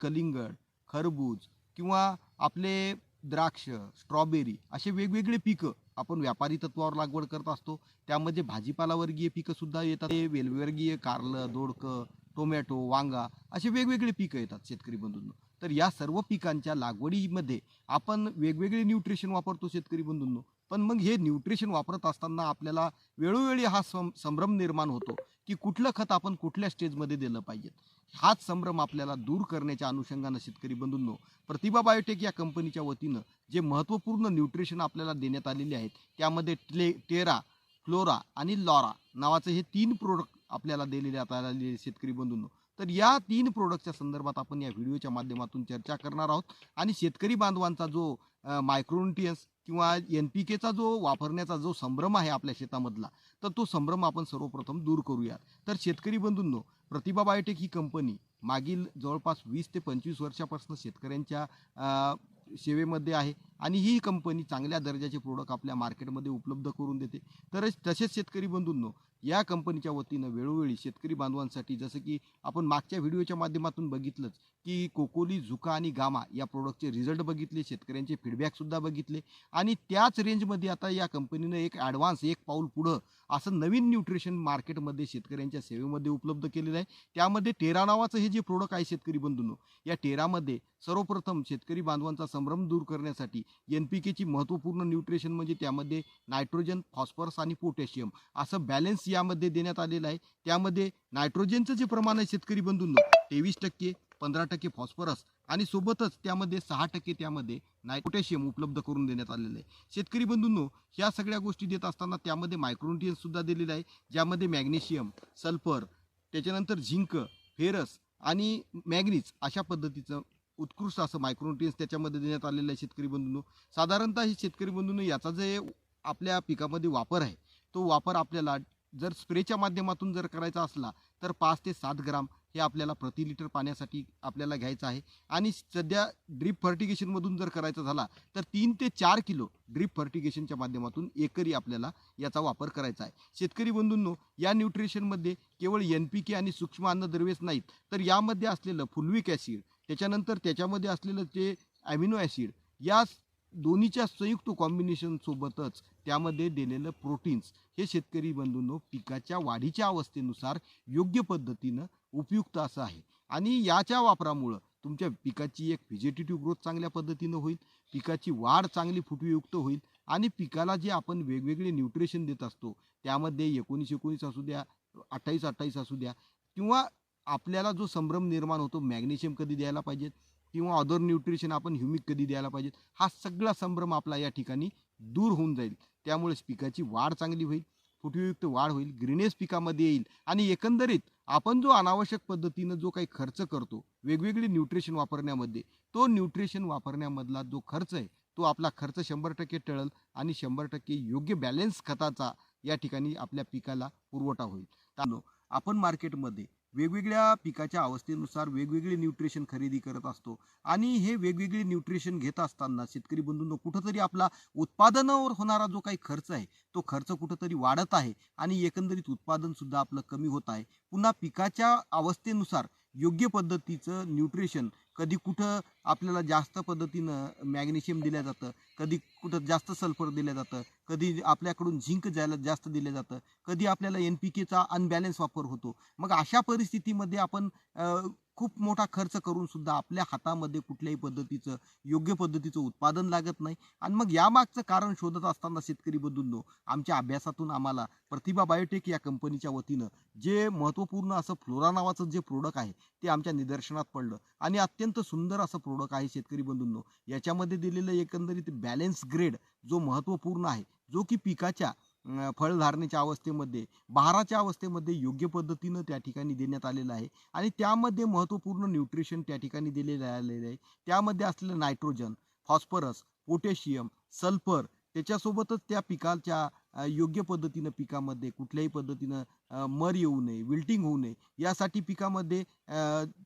कलिंगड खरबूज किंवा आपले द्राक्ष स्ट्रॉबेरी असे वेगवेगळे पिकं आपण व्यापारी तत्वावर लागवड करत असतो. त्यामध्ये भाजीपालावर्गीय पिकंसुद्धा पिकं सुद्धा येतात. ते वेलवर्गीय कारलं दोडकं टोमॅटो वांगा असे वेगवेगळे पिकं येतात शेतकरी बंधूंना. तर या सर्व पिकांच्या लागवडीमध्ये आपण वेगवेगळे न्यूट्रिशन वापरतो शेतकरी बंधूंनो. पण मग हे न्यूट्रिशन वापरत असताना आपल्याला वेळोवेळी हा सं संभ्रम निर्माण होतो की कुठलं खत आपण कुठल्या स्टेजमध्ये दिलं पाहिजे. हाच संभ्रम आपल्याला दूर करण्याच्या अनुषंगानं शेतकरी बंधूंनो प्रतिभा बायोटेक या कंपनीच्या वतीनं जे महत्त्वपूर्ण न्यूट्रिशन आपल्याला देण्यात आलेले आहेत त्यामध्ये ट्ले टेरा फ्लोरा आणि लॉरा नावाचे हे तीन प्रोडक्ट आपल्याला दिलेले आलेले शेतकरी बंधूंनो. तर या तीन प्रोडक्टच्या संदर्भात आपण या व्हिडिओच्या माध्यमातून चर्चा करणार आहोत. आणि शेतकरी बांधवांचा जो मायक्रोन्युट्रियन्स किंवा एन पी केचा जो वापरण्याचा जो संभ्रम आहे आपल्या शेतामधला तर तो संभ्रम आपण सर्वप्रथम दूर करूयात. तर शेतकरी बंधूंनो प्रतिभा बायोटेक ही कंपनी मागील जवळपास वीस ते पंचवीस वर्षापासून शेतकऱ्यांच्या सेवेमध्ये आहे. आणि ही कंपनी चांगल्या दर्जाचे प्रोडक्ट आपल्या मार्केटमध्ये उपलब्ध करून देते. तर तसेच शेतकरी बंधूंनो या कंपनीच्या वतीनं वेळोवेळी शेतकरी बांधवांसाठी जसं की आपण मागच्या व्हिडिओच्या माध्यमातून बघितलंच की कोकोली झुका आणि गामा या प्रोडक्टचे रिझल्ट बघितले शेतकऱ्यांचे फीडबॅकसुद्धा बघितले आणि त्याच रेंजमध्ये आता या कंपनीनं एक ॲडव्हान्स एक पाऊल पुढं असं नवीन न्यूट्रिशन मार्केटमध्ये शेतकऱ्यांच्या सेवेमध्ये उपलब्ध केलेलं आहे. त्यामध्ये टेरा नावाचं हे जे प्रोडक्ट आहे शेतकरी बंधूंनो या टेरामध्ये सर्वप्रथम शेतकरी बांधवांचा संभ्रम दूर करण्यासाठी एन पी केची महत्त्वपूर्ण न्यूट्रिशन म्हणजे त्यामध्ये नायट्रोजन फॉस्फरस आणि पोटॅशियम असं बॅलन्स यामध्ये देण्यात आलेलं आहे. त्यामध्ये नायट्रोजनचं जे प्रमाण आहे शेतकरी बंधूंनो तेवीस टक्के पंधरा टक्के फॉस्फरस आणि सोबतच त्यामध्ये सहा टक्के त्यामध्ये नाय पोटॅशियम उपलब्ध करून देण्यात आलेलं आहे. शेतकरी बंधूंनो ह्या सगळ्या गोष्टी देत असताना त्यामध्ये मायक्रोन्युट्रियन्ससुद्धा दिलेलं आहे. ज्यामध्ये मॅग्नेशियम सल्फर त्याच्यानंतर झिंक फेरस आणि मॅग्नीज अशा पद्धतीचं उत्कृष्ट असं मायक्रोन्युट्रियन्स त्याच्यामध्ये देण्यात आलेलं आहे शेतकरी बंधूंनो. साधारणतः हे शेतकरी बंधूंनो याचा जे आपल्या पिकामध्ये वापर आहे तो वापर आपल्याला जर स्प्रेच्या माध्यमातून जर करायचा असला तर पाच ते सात ग्राम हे आपल्याला प्रति लिटर पाण्यासाठी आपल्याला घ्यायचं आहे. आणि सध्या ड्रीप फर्टिगेशनमधून जर करायचा झाला तर तीन ते चार किलो ड्रीप फर्टिगेशनच्या माध्यमातून एकरी आपल्याला याचा वापर करायचा आहे. शेतकरी बंधूंनो या न्यूट्रिशनमध्ये केवळ एन पी के आणि सूक्ष्म अन्नद्रव्यच नाहीत तर यामध्ये असलेलं फुलविक ॲसिड त्याच्यानंतर त्याच्यामध्ये असलेलं ते ॲमिनो ॲसिड या दोन्हीच्या संयुक्त कॉम्बिनेशनसोबतच त्यामध्ये दिलेलं प्रोटीन्स हे शेतकरी बंधूंनो पिकाच्या वाढीच्या अवस्थेनुसार योग्य पद्धतीनं उपयुक्त असं आहे. आणि याच्या वापरामुळं तुमच्या पिकाची एक व्हिजिटेटिव्ह ग्रोथ चांगल्या पद्धतीनं होईल पिकाची वाढ चांगली फुटयुक्त होईल आणि पिकाला जे आपण वेगवेगळे न्यूट्रिशन देत असतो त्यामध्ये एकोणीस एकोणीस असू द्या अठ्ठावीस अठ्ठावीस असू द्या किंवा आपल्याला जो संभ्रम निर्माण होतो मॅग्नेशियम कधी द्यायला पाहिजेत किंवा अदर न्यूट्रिशन आपण ह्युमिक कधी द्यायला पाहिजेत हा सगळा संभ्रम आपला या ठिकाणी दूर होऊन जाईल. त्यामुळेच पिकाची वाढ चांगली होईल फुटयुक्त वाढ होईल ग्रीनेस पिकामध्ये येईल आणि एकंदरीत आपण जो अनावश्यक पद्धतीनं जो काही खर्च करतो वेगवेगळे न्यूट्रिशन वापरण्यामध्ये तो न्यूट्रिशन वापरण्यामधला जो खर्च आहे तो आपला खर्च शंभर टक्के टळल आणि शंभर टक्के योग्य बॅलन्स खताचा या ठिकाणी आपल्या पिकाला पुरवठा होईल. त्यानो आपण मार्केटमध्ये वेगवेगळ्या पिकाच्या अवस्थेनुसार वेगवेगळे न्यूट्रिशन खरेदी करत असतो. आणि हे वेगवेगळे न्यूट्रिशन घेत असताना शेतकरी बंधूंनो कुठंतरी आपला उत्पादनावर होणारा जो काही खर्च आहे तो खर्च कुठंतरी वाढत आहे आणि एकंदरीत उत्पादनसुद्धा आपलं कमी होत आहे. पुन्हा पिकाच्या अवस्थेनुसार योग्य पद्धतीचं न्यूट्रिशन कधी कुठं आपल्याला जास्त पद्धतीनं मॅग्नेशियम दिलं जातं कधी कुठं जास्त सल्फर दिलं जातं कधी आपल्याकडून झिंक जायला जास्त दिलं जातं कधी आपल्याला एन पी केचा अनबॅलन्स वापर होतो. मग अशा परिस्थितीमध्ये आपण खूप मोठा खर्च करून सुद्धा आपल्या हातामध्ये कुठल्याही पद्धतीचं योग्य पद्धतीचं उत्पादन लागत नाही. आणि मग यामागचं कारण शोधत असताना शेतकरी बंधूंनो आमच्या अभ्यासातून आम्हाला प्रतिभा बायोटेक या कंपनीच्या वतीनं जे महत्त्वपूर्ण असं फ्लोरा नावाचं जे प्रोडक्ट आहे ते आमच्या निदर्शनात पडलं. आणि अत्यंत सुंदर असं प्रोडक्ट आहे शेतकरी बंधूंनो. याच्यामध्ये दिलेलं एकंदरीत बॅलन्स ग्रेड जो महत्त्वपूर्ण आहे जो की पिकाच्या फळधारणेच्या अवस्थेमध्ये बहाराच्या अवस्थेमध्ये योग्य पद्धतीनं त्या ठिकाणी देण्यात आलेलं आहे. आणि त्यामध्ये महत्त्वपूर्ण न्यूट्रिशन त्या ठिकाणी दिलेलं आलेलं आहे. त्यामध्ये असलेलं नायट्रोजन फॉस्फरस पोटॅशियम सल्फर त्याच्यासोबतच त्या पिकाच्या योग्य पद्धतीनं पिकामध्ये कुठल्याही पद्धतीनं मर येऊ नये विल्टिंग होऊ नये यासाठी पिकामध्ये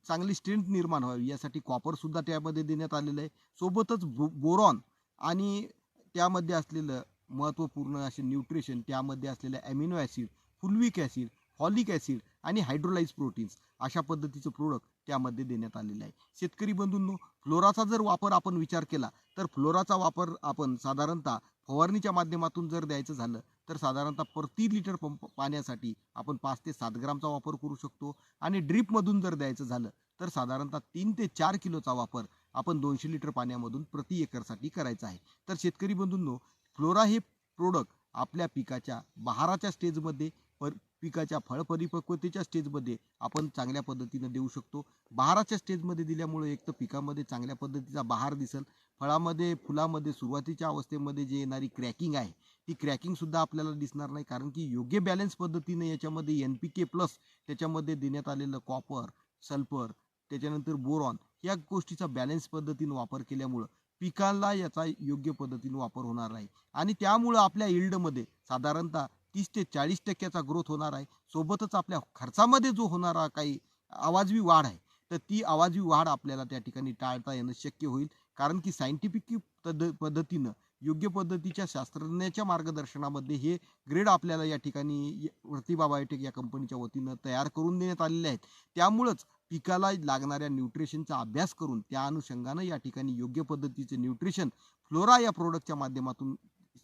चांगली स्ट्रेंथ निर्माण व्हावी. यासाठी कॉपरसुद्धा त्यामध्ये देण्यात आलेलं आहे. सोबतच बो बोरॉन आणि त्यामध्ये असलेलं महत्त्वपूर्ण असे न्यूट्रिशन त्यामध्ये असलेल्या amino acid fulvic acid folic acid आणि हायड्रोलाइज प्रोटीन्स अशा पद्धतीचं प्रोडक्ट त्यामध्ये देण्यात आलेलं आहे. शेतकरी बंधूंनो फ्लोराचा जर वापर आपण विचार केला तर फ्लोराचा वापर आपण साधारणतः फवारणीच्या माध्यमातून जर द्यायचं झालं तर साधारणतः प्रति लिटर पंप पाण्यासाठी आपण पाच ते सात ग्रामचा वापर करू शकतो. आणि ड्रीपमधून जर द्यायचं झालं तर साधारणतः तीन ते चार किलोचा वापर आपण दोनशे लिटर पाण्यामधून प्रति एकरसाठी करायचा आहे. तर शेतकरी बंधूंनो फ्लोरा हे प्रोडक्ट आपल्या पिकाच्या बहाराच्या स्टेजमध्ये पर पिकाच्या फळ परिपक्वतेच्या स्टेजमध्ये आपण चांगल्या पद्धतीनं देऊ शकतो. बहाराच्या स्टेजमध्ये दिल्यामुळे एक तर पिकामध्ये चांगल्या पद्धतीचा बहार दिसेल. फळामध्ये फुलामध्ये सुरुवातीच्या अवस्थेमध्ये जे येणारी क्रॅकिंग आहे ती क्रॅकिंगसुद्धा आपल्याला दिसणार नाही. कारण की योग्य बॅलन्स पद्धतीने याच्यामध्ये एन पी के प्लस त्याच्यामध्ये देण्यात आलेलं कॉपर सल्फर त्याच्यानंतर बोरॉन या गोष्टीचा बॅलन्स पद्धतीने वापर केल्यामुळं पिकाला याचा योग्य पद्धतीने वापर होणार आहे आणि त्यामुळं आपल्या इल्डमध्ये साधारणतः तीस ते चाळीस टक्क्याचा ग्रोथ होणार आहे. सोबतच आपल्या खर्चामध्ये जो होणारा काही आवाजवी वाढ आहे तर ती आवाजवी वाढ आपल्याला त्या ठिकाणी टाळता येणं शक्य होईल. कारण की सायंटिफिक पद्ध पद्धतीनं योग्य पद्धतीच्या शास्त्रज्ञाच्या मार्गदर्शनामध्ये हे ग्रेड आपल्याला या ठिकाणी प्रतिभा बायोटेक या कंपनीच्या वतीनं तयार करून देण्यात आलेले आहेत. त्यामुळंच पिकाला लागणाऱ्या न्यूट्रिशनचा अभ्यास करून त्या अनुषंगानं या ठिकाणी योग्य पद्धतीचे न्यूट्रिशन फ्लोरा या प्रोडक्टच्या माध्यमातून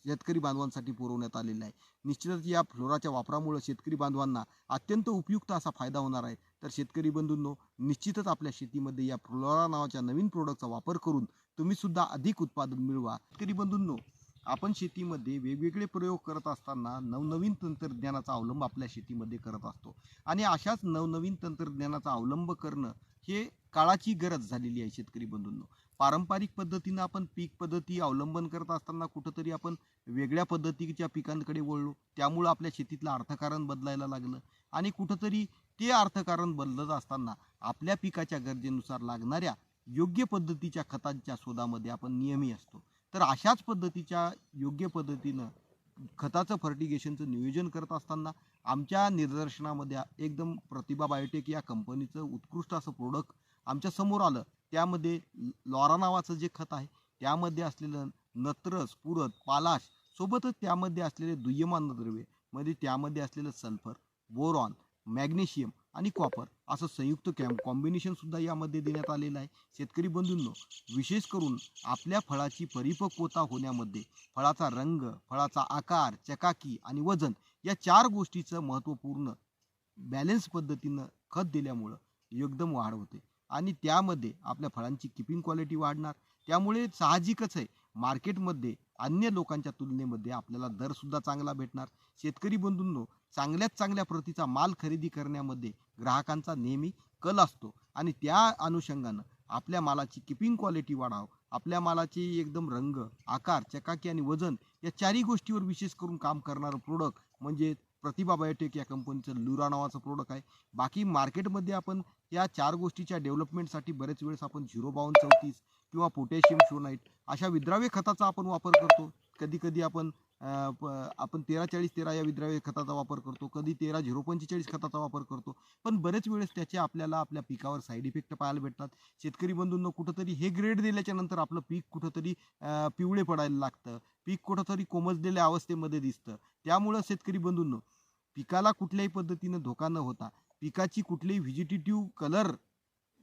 शेतकरी बांधवांसाठी पुरवण्यात आलेलं आहे. निश्चितच या फ्लोराच्या वापरामुळे शेतकरी बांधवांना अत्यंत उपयुक्त असा फायदा होणार आहे. तर शेतकरी बंधूंनो निश्चितच आपल्या शेतीमध्ये या फ्लोरा नावाच्या नवीन प्रोडक्टचा वापर करून तुम्ही सुद्धा अधिक उत्पादन मिळवा. शेतकरी बंधूंनो आपण शेतीमध्ये वेगवेगळे प्रयोग करत असताना नवनवीन तंत्रज्ञानाचा अवलंब आपल्या शेतीमध्ये करत असतो. आणि अशाच नवनवीन तंत्रज्ञानाचा अवलंब करणं हे काळाची गरज झालेली आहे शेतकरी बंधूंनो. पारंपरिक पद्धतीनं आपण पीक पद्धती अवलंबन करत असताना कुठंतरी आपण वेगळ्या पद्धतीच्या पिकांकडे वळलो त्यामुळं आपल्या शेतीतलं अर्थकारण बदलायला लागलं. आणि कुठंतरी ते अर्थकारण बदलत असताना आपल्या पिकाच्या गरजेनुसार लागणाऱ्या योग्य पद्धतीच्या खतांच्या शोधामध्ये आपण नियमी असतो. तर अशाच पद्धतीच्या योग्य पद्धतीनं खताचं फर्टिगेशनचं नियोजन करत असताना आमच्या निदर्शनामध्ये एकदम प्रतिभा बायोटेक या कंपनीचं उत्कृष्ट असं प्रोडक्ट आमच्यासमोर आलं. त्यामध्ये लॉरा नावाचं जे खत आहे त्यामध्ये असलेलं नत्र स्फुरत पालाश सोबतच त्यामध्ये असलेले दुय्यमान द्रव्ये म्हणजे त्यामध्ये असलेलं सल्फर बोरॉन मॅग्नेशियम आणि कॉपर असं संयुक्त कॅम कॉम्बिनेशन सुद्धा यामध्ये देण्यात आलेलं आहे. शेतकरी बंधूंनो विशेष करून आपल्या फळाची परिपक्वता होण्यामध्ये फळाचा रंग फळाचा आकार चकाकी आणि वजन या चार गोष्टीचं महत्त्वपूर्ण बॅलन्स पद्धतीनं खत दिल्यामुळं एकदम वाढ होते. आणि त्यामध्ये आपल्या फळांची किपिंग क्वालिटी वाढणार. त्यामुळे साहजिकच आहे. मार्केटमध्ये अन्य लोकांच्या तुलनेमध्ये आपल्याला दरसुद्धा चांगला भेटणार. शेतकरी बंधूंनो चांगल्यात चांगल्या प्रतीचा माल खरेदी करण्यामध्ये ग्राहकांचा नेहमी कल असतो आणि त्या अनुषंगानं आपल्या मालाची किपिंग क्वालिटी वाढाव आपल्या मालाची एकदम रंग आकार चकाकी आणि वजन या चारही गोष्टीवर विशेष करून काम करणारं प्रोडक्ट म्हणजे प्रतिभा बायोटेक या कंपनीचं लुरा नावाचं प्रोडक्ट आहे. बाकी मार्केटमध्ये आपण या चार गोष्टीच्या डेव्हलपमेंटसाठी बरेच वेळेस आपण झिरो बावन्न चौतीस किंवा पोटॅशियम शोनाईट अशा विद्राव्य खताचा आपण वापर करतो. कधी कधी आपण आपण तेरा चाळीस तेरा या विद्राव्य खताचा वापर करतो कधी तेरा झिरो पंचेचाळीस खताचा वापर करतो पण बरेच वेळेस त्याचे आपल्याला आपल्या पिकावर साईड इफेक्ट पाहायला भेटतात. शेतकरी बंधूंना कुठंतरी हे ग्रेड दिल्याच्या नंतर आपलं पीक कुठंतरी पिवळे पडायला लागतं. पीक कुठंतरी कोमजलेल्या अवस्थेमध्ये दिसतं. त्यामुळं शेतकरी बंधूंनो पिकाला कुठल्याही पद्धतीनं धोका न होता पिकाची कुठलीही व्हिजिटेटिव्ह कलर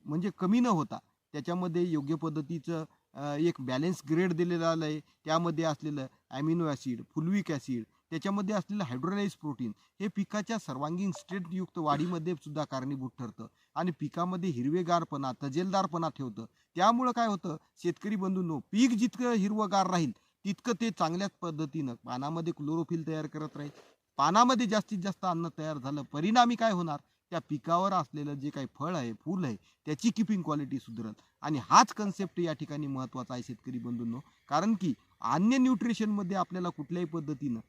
म्हणजे कमी न होता त्याच्यामध्ये योग्य पद्धतीचं एक बॅलन्स ग्रेड दिलेला आहे त्यामध्ये असलेलं ॲमिनो ॲसिड फुलविक ॲसिड त्याच्यामध्ये असलेलं हायड्रोलाइज प्रोटीन हे पिकाच्या सर्वांगीण स्ट्रेंथयुक्त वाढीमध्ये सुद्धा कारणीभूत ठरतं. आणि पिकामध्ये हिरवेगारपणा तजेलदारपणा ठेवतं. त्यामुळं काय होतं? शेतकरी बंधूंनो पीक जितकं हिरवंगार राहील तितकं ते चांगल्याच पद्धतीनं पानामध्ये क्लोरोफिल तयार करत राहील. पानामध्ये जास्तीत जास्त अन्न तयार झालं परिणामी काय होणार? त्या पिकावर असलेलं जे काही फळ आहे फूल आहे त्याची किपिंग क्वालिटी सुधरल. आणि हाच कन्सेप्ट या ठिकाणी महत्त्वाचा आहे शेतकरी बंधूंनो. कारण की अन्य न्यूट्रिशनमध्ये आपल्याला कुठल्याही पद्धतीनं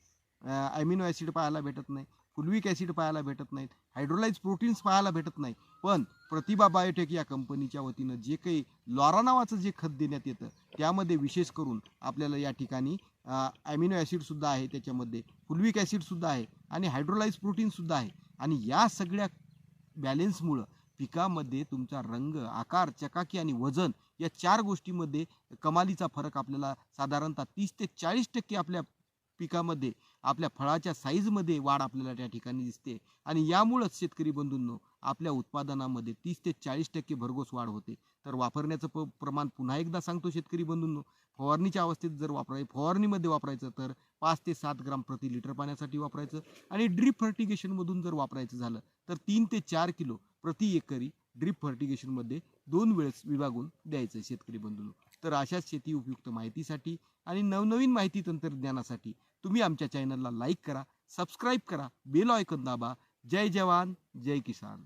ॲमिनो ॲसिड पाहायला भेटत नाही फुलविक ॲसिड पाहायला भेटत नाहीत हायड्रोलाइज प्रोटीन्स पाहायला भेटत नाही. पण प्रतिभा बायोटेक या कंपनीच्या वतीनं जे काही लॉरा नावाचं जे खत देण्यात येतं त्यामध्ये विशेष करून आपल्याला या ठिकाणी ॲमिनो ॲसिडसुद्धा आहे त्याच्यामध्ये फुलविक ॲसिडसुद्धा आहे आणि हायड्रोलाइज प्रोटीनसुद्धा आहे. आणि या सगळ्या बॅलेन्समुळं पिकामध्ये तुमचा रंग आकार चकाकी आणि वजन या चार गोष्टीमध्ये कमालीचा फरक आपल्याला साधारणतः तीस ते चाळीस टक्के आपल्या पिकामध्ये आपल्या फळाच्या साईजमध्ये वाढ आपल्याला त्या ठिकाणी दिसते. आणि यामुळंच शेतकरी बंधूंनो आपल्या उत्पादनामध्ये तीस ते चाळीस टक्के भरघोस वाढ होते. तर वापरण्याचं प प्रमाण पुन्हा एकदा सांगतो शेतकरी बंधूंनो. फवारणीच्या अवस्थेत जर वापराय फवारणीमध्ये वापरायचं तर पाच ते सात ग्राम प्रति लिटर पाण्यासाठी वापरायचं आणि ड्रीप फर्टिगेशनमधून जर वापरायचं झालं तर तीन ते चार किलो प्रति एकरी ड्रीप फर्टिगेशनमध्ये दोन वेळेस विभागून द्यायचं आहे शेतकरी बंधूंनो. तर अशाच शेती उपयुक्त माहितीसाठी आणि नवनवीन माहिती तंत्रज्ञानासाठी तुम्ही आमच्या चॅनलला लाईक करा सबस्क्राईब करा बेल आयकॉन दाबा. जय जवान जय किसान.